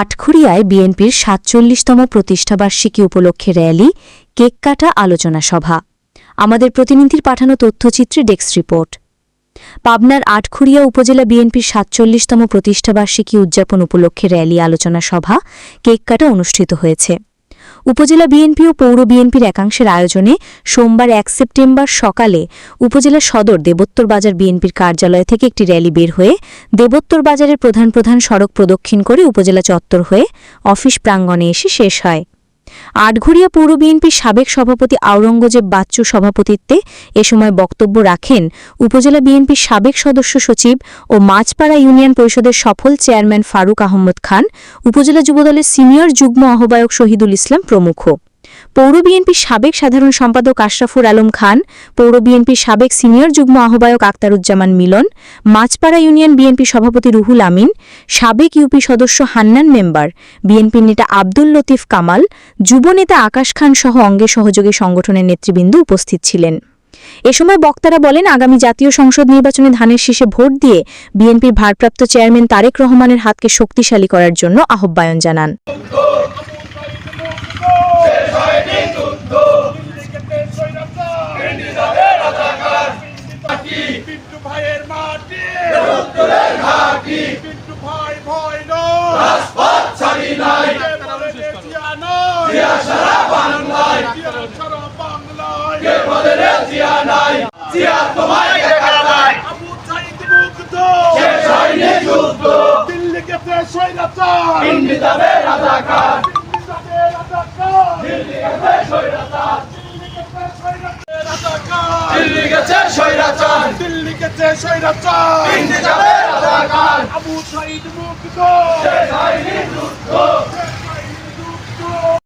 আটখুরিয়ায় বিএনপির সাতচল্লিশতম প্রতিষ্ঠাবার্ষিকী উপলক্ষে র্যালি, কেক কাটা আলোচনা সভা। আমাদের প্রতিনিধির পাঠানো তথ্যচিত্রে ডেস্ক রিপোর্ট। পাবনার আটখুরিয়া উপজেলা বিএনপির সাতচল্লিশতম প্রতিষ্ঠাবার্ষিকী উদযাপন উপলক্ষে র্যালি আলোচনা সভা, কেক কাটা অনুষ্ঠিত হয়েছে। উপজেলা বিএনপি ও পৌর বিএনপির একাংশের আয়োজনে সোমবার এক সেপ্টেম্বর সকালে উপজেলা সদর দেবোত্তর বাজার বিএনপির কার্যালয় থেকে একটি র্যালি বের হয়ে দেবোত্তর বাজারের প্রধান প্রধান সড়ক প্রদক্ষিণ করে উপজেলা চত্বর হয়ে অফিস প্রাঙ্গণে এসে শেষ হয়। আটঘরিয়া পৌর বিএনপির সাবেক সভাপতি আওরঙ্গজেব বাচ্চু সভাপতিত্বে এ সময় বক্তব্য রাখেন উপজেলা বিএনপির সাবেক সদস্য সচিব ও মাছপাড়া ইউনিয়ন পরিষদের সফল চেয়ারম্যান ফারুক আহমদ খান, উপজেলা যুবদলের সিনিয়র যুগ্ম আহ্বায়ক শহীদুল ইসলাম প্রমুখ। পৌর বিএনপির সাবেক সাধারণ সম্পাদক আশরাফুর আলম খান, পৌর বিএনপির সাবেক সিনিয়র যুগ্ম আহ্বায়ক আক্তারুজ্জামান মিলন, মাছপাড়া ইউনিয়ন বিএনপি সভাপতি রুহুল আমিন, সাবেক ইউপি সদস্য হান্নান মেম্বার, বিএনপির নেতা আব্দুল লতিফ কামাল যুবনেতা আকাশ খান সহ অঙ্গে সহযোগী সংগঠনের নেতৃবৃন্দ উপস্থিত ছিলেন। এ সময় বক্তারা বলেন, আগামী জাতীয় সংসদ নির্বাচনে ধানের শীষে ভোট দিয়ে বিএনপির ভারপ্রাপ্ত চেয়ারম্যান তারেক রহমানের হাতকে শক্তিশালী করার জন্য আহ্বায়ন জানান। পিন্টু ভাইয়ের মাটি। রক্তদের ঘাটি। পিন্টু ভাই ভয় নয়। রাজপথ ছাড়ি নাই। জিয়া সারা বাংলায় সারা বাংলায় কে বলে রে জিয়া নাই? জিয়া তোমায় দেখা নাই আবু সাইদ মুগ্ধ। শেষ হয়নি যুদ্ধ। দিল্লি গেছে সৈরাচার দিল্লি যাবে রাজাকার। দিল্লি যাবে রাজাকার। দিল্লি গেছে সৈরাচার দিল্লি গেছে সৈরাচার রাজাকার দিল্লি গেছে সৈরাচার দিল্লি গেছে সৈরাচার দিল্লি যাবে রাজাকার। আবু সাইদ যুদ্ধ